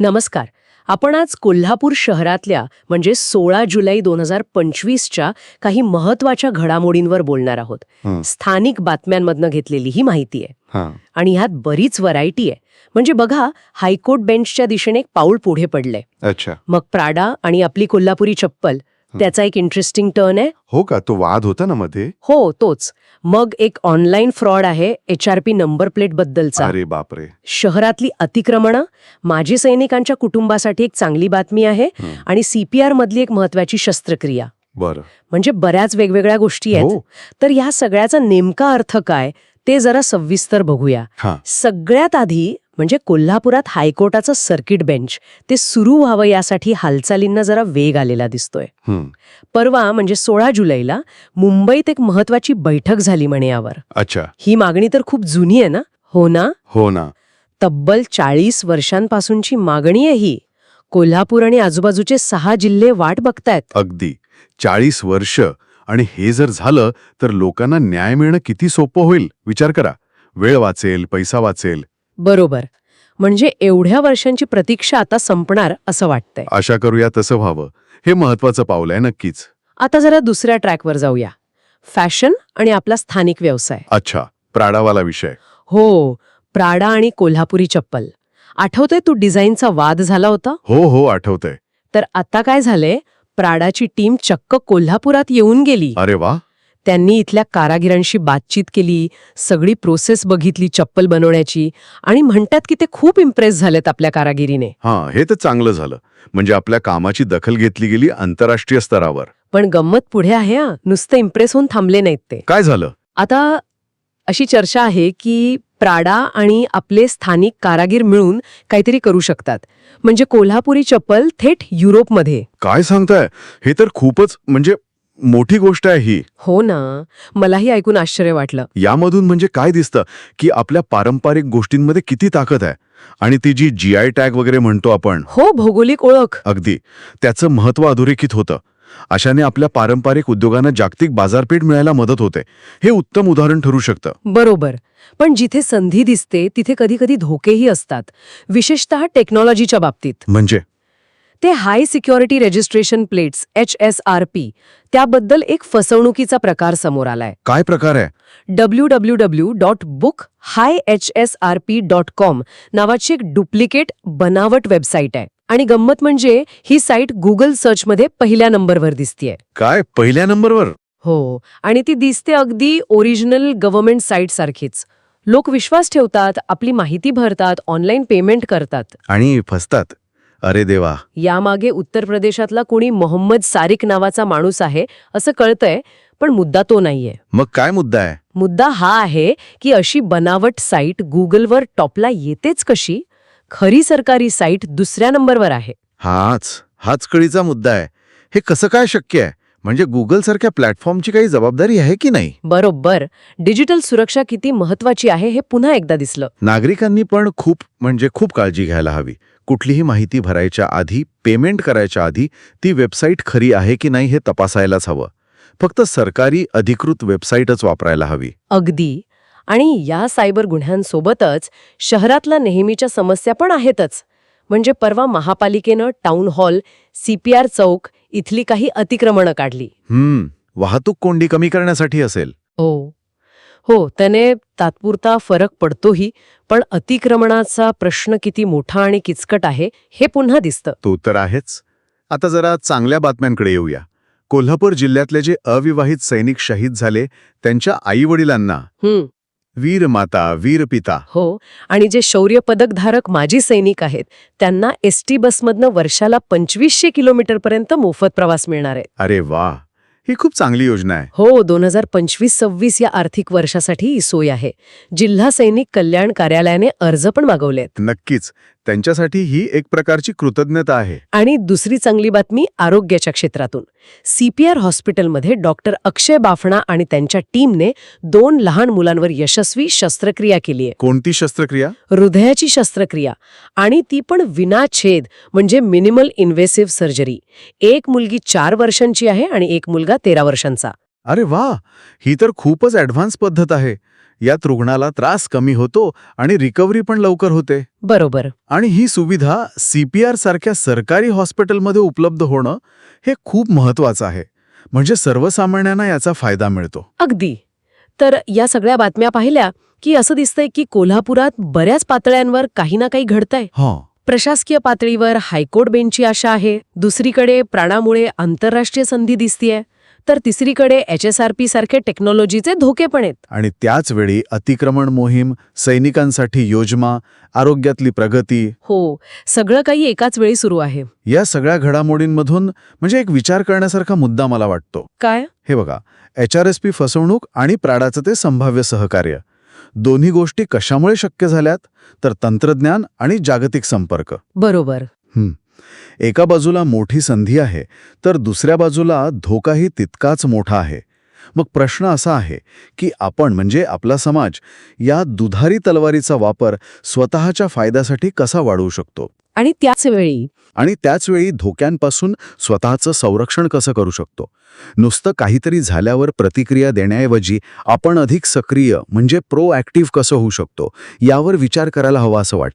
नमस्कार. आपण आज कोल्हापूर शहरातल्या म्हणजे सोळा जुलै दोन हजार पंचवीसच्या काही महत्त्वाच्या घडामोडींवर बोलणार आहोत. हं. स्थानिक बातम्यांमधनं घेतलेली ही माहिती आहे. हां. आणि ह्यात बरीच व्हरायटी आहे. म्हणजे बघा हायकोर्ट बेंचच्या दिशेने एक पाऊल पुढे पडलंय. अच्छा. मग प्राडा आणि आपली कोल्हापुरी चप्पल त्याचा एक इंटरेस्टिंग टर्न आहे. हो का? तो वाद होता ना मध्ये? हो तोच. मग एक ऑनलाईन फ्रॉड आहे H R P number plate बद्दलचा. अरे बापरे. शहरातली अतिक्रमणं माजी सैनिकांच्या कुटुंबासाठी एक चांगली बातमी आहे हं. आणि सीपीआर मधली एक महत्वाची शस्त्रक्रिया. बरं. म्हणजे बऱ्याच वेगवेगळ्या गोष्टी आहेत. हो. तर ह्या सगळ्याचा नेमका अर्थ काय ते जरा सविस्तर बघूया. हा. सगळ्यात आधी म्हणजे कोल्हापुरात हायकोर्टाचं सर्किट बेंच ते सुरू व्हावं यासाठी हालचालींना जरा वेग आलेला दिसतोय. हं. परवा म्हणजे सोळा जुलैला मुंबईत एक महत्वाची बैठक झाली म्हणे यावर. अच्छा. ही मागणी तर खूप जुनी आहे ना? हो ना? हो ना. तब्बल चाळीस वर्षांपासूनची मागणी आहे ही. कोल्हापूर आणि आजूबाजूचे सहा जिल्हे वाट बघतायत. अगदी. चाळीस वर्ष. आणि हे जर झालं तर लोकांना न्याय मिळणं किती सोपं होईल? विचार करा. वेळ वाचेल पैसा वाचेल. बरोबर. म्हणजे एवढ्या वर्षांची प्रतीक्षा आता संपणार असं वाटतंय. आशा करूया तसं व्हावं. हे महत्वाचं पाऊल आहे नक्कीच. आता जरा दुसऱ्या ट्रॅकवर जाऊया. फॅशन आणि आपला स्थानिक व्यवसाय. अच्छा प्राडावाला विषय. हो प्राडा आणि कोल्हापुरी चप्पल. आठवतंय तू डिझाईनचा वाद झाला होता? हो हो आठवतंय. तर आता काय झालंय? प्राडाची टीम चक्क कोल्हापुरात येऊन गेली. अरे वा! त्यांनी इथल्या कारागिरांशी बातचीत केली सगळी प्रोसेस बघितली चप्पल बनवण्याची आणि म्हणतात की ते खूप इम्प्रेस झालेत आपल्या कारागिरीने. हां हे तर चांगलं झालं. म्हणजे आपल्या कामाची दखल घेतली गेली आंतरराष्ट्रीय स्तरावर. पण गंमत पुढे आहे हा. नुसतं इम्प्रेस होऊन थांबले नाहीत ते. काय झालं? आता अशी चर्चा आहे की प्राडा आणि आपले स्थानिक कारागीर मिळून काहीतरी करू शकतात. म्हणजे कोल्हापुरी चप्पल थेट युरोपमध्ये. काय सांगताय? हे तर खूपच म्हणजे मोठी गोष्ट आहे ही. हो ना. मलाही ऐकून आश्चर्य वाटलं. यामधून म्हणजे काय दिसतं की आपल्या पारंपरिक गोष्टींमध्ये किती ताकद आहे? आणि ती जी जी आय टॅग वगैरे म्हणतो आपण. हो भौगोलिक ओळख. अगदी. त्याचं महत्त्व अधोरेखित होतं. अशाने आपल्या पारंपरिक उद्योगांना जागतिक बाजारपेठ मिळायला मदत होते. हे उत्तम उदाहरण ठरू शकतं. बरोबर. पण जिथे संधी दिसते तिथे कधी कधी धोकेही असतात. विशेषतः टेक्नॉलॉजीच्या बाबतीत. म्हणजे? ते high security registration plates H S R P त्याबद्दल एक फसवणुकीचा प्रकार समोर आलाय. काय प्रकार आहे? W W W dot book high H S R P dot com नावाची एक डुप्लिकेट बनावट वेबसाईट आहे. आणि गंमत म्हणजे ही साईट गुगल सर्चमध्ये पहिल्या नंबरवर दिसतीये. काय? पहिल्या नंबरवर हो आणि ती दिसते अगदी ओरिजिनल गव्हर्नमेंट साईट सारखीच. लोक विश्वास ठेवतात आपली माहिती भरतात ऑनलाईन पेमेंट करतात. आणि फसतात. अरे देवा. यामागे उत्तर प्रदेशातला कोणी मोहम्मद सारिक नावाचा माणूस आहे असं कळतंय पण मुद्दा तो नाहीये. मग काय मुद्दा आहे? मुद्दा हा आहे की अशी बनावट साईट गुगलवर टॉपला येतेच कशी? खरी सरकारी साईट दुसऱ्या नंबरवर आहे. हाच हाच कळीचा मुद्दा आहे. हे कसं काय शक्य आहे? म्हणजे गुगल सारख्या प्लॅटफॉर्मची काही जबाबदारी आहे की नाही? बरोबर. डिजिटल सुरक्षा किती महत्वाची आहे हे पुन्हा एकदा दिसलं. नागरिकांनी पण खूप म्हणजे खूप काळजी घ्यायला हवी. कुठलीही माहिती भरायच्या आधी पेमेंट करायच्या आधी ती वेबसाईट खरी आहे की नाही हे तपासायलाच हवं. फक्त सरकारी अधिकृत वेबसाईटच वापरायला हवी. अगदी. आणि या सायबर गुन्ह्यांसोबतच शहरातल्या नेहमीच्या समस्या पण आहेतच. म्हणजे परवा महापालिकेनं टाउन हॉल सीपीआर चौक इथली काही अतिक्रमणं काढली. हम्म वाहतूक कोंडी कमी करण्यासाठी असेल. हो. हो त्याने तात्पुरता फरक पडतोही पण अतिक्रमणाचा प्रश्न किती मोठा आणि किचकट आहे हे पुन्हा दिसतं. तो तर आहेच. आता जरा चांगल्या बातम्यांकडे येऊया. कोल्हापूर जिल्ह्यातले जे अविवाहित सैनिक शहीद झाले त्यांच्या आईवडिलांना हं, वीर माता वीर पिता हो आणि जे शौर्य पदकधारक माजी सैनिक आहेत त्यांना एस टी बसमधनं वर्षाला पंचवीसशे किलोमीटरपर्यंत मोफत प्रवास मिळणार आहे. अरे वा ही खूप चांगली योजना आहे. हो दोन हजार पंचवीस सव्वीस या आर्थिक वर्षासाठी ही सोय आहे. जिल्हा सैनिक कल्याण कार्यालयाने अर्ज पण मागवलेत. नक्कीच. त्यांच्यासाठी ही एक प्रकारची कृतज्ञता आहे. आणि दुसरी चांगली बातमी आरोग्याच्या क्षेत्रातून. सीपीआर हॉस्पिटलमध्ये डॉक्टर अक्षय बाफणा आणि त्यांच्या टीमने दोन लहान मुलांवर यशस्वी शस्त्रक्रिया केली आहे. कोणती शस्त्रक्रिया? हृदयाची शस्त्रक्रिया. आणि ती पण विनाछेद म्हणजे मिनिमल इन्व्हेसिव्ह सर्जरी. एक मुलगी चार वर्षांची आहे आणि एक मुलगा तेरा वर्षांचा. अरे वा! ही तर खूपच ॲडव्हान्स पद्धत आहे. यात रुग्णाला त्रास कमी होतो आणि रिकव्हरी पण लवकर होते. बरोबर. आणि ही सुविधा सीपीआर सारख्या सरकारी हॉस्पिटलमध्ये उपलब्ध होणं हे खूप महत्वाचं आहे. म्हणजे सर्वसामान्यांना याचा फायदा मिळतो. अगदी. तर या सगळ्या बातम्या पाहिल्या की असं दिसतंय की कोल्हापुरात बऱ्याच पातळ्यांवर काही ना काही घडतंय. हो. प्रशासकीय पातळीवर हायकोर्ट बेंचची आशा आहे. दुसरीकडे प्राणामुळे आंतरराष्ट्रीय संधी दिसतीये. तर तिसरीकडे एच एस आर पी सारखे टेक्नॉलॉजीचे धोके पण आहेत. आणि त्याच वेळी अतिक्रमण मोहीम सैनिकांसाठी योजना आरोग्यातली प्रगती. हो सगळं काही एकाच वेळी सुरू आहे. या सगळ्या घडामोडींमधून म्हणजे एक विचार करण्यासारखा मुद्दा मला वाटतो. काय? हे बघा एच आर एस पी फसवणूक आणि प्राडाचं ते संभाव्य सहकार्य. दोन्ही गोष्टी कशामुळे शक्य झाल्यात? तर तंत्रज्ञान आणि जागतिक संपर्क. बरोबर. एका बाजूला मोठी संधी आहे तर दुसऱ्या बाजूला धोकाही तितकाच मोठा आहे. मग प्रश्न असा आहे की आपण म्हणजे आपला समाज या दुधारी तलवारीचा वापर स्वतःच्या फायद्यासाठी कसा वाढवू शकतो? आणि त्याच वेळी आणि त्याचवेळी धोक्यांपासून स्वतःचं संरक्षण कसं करू शकतो? नुसतं काहीतरी झाल्यावर प्रतिक्रिया देण्याऐवजी आपण अधिक सक्रिय म्हणजे प्रो ॲक्टिव्ह कसं होऊ शकतो? यावर विचार करायला हवा असं वाटतं.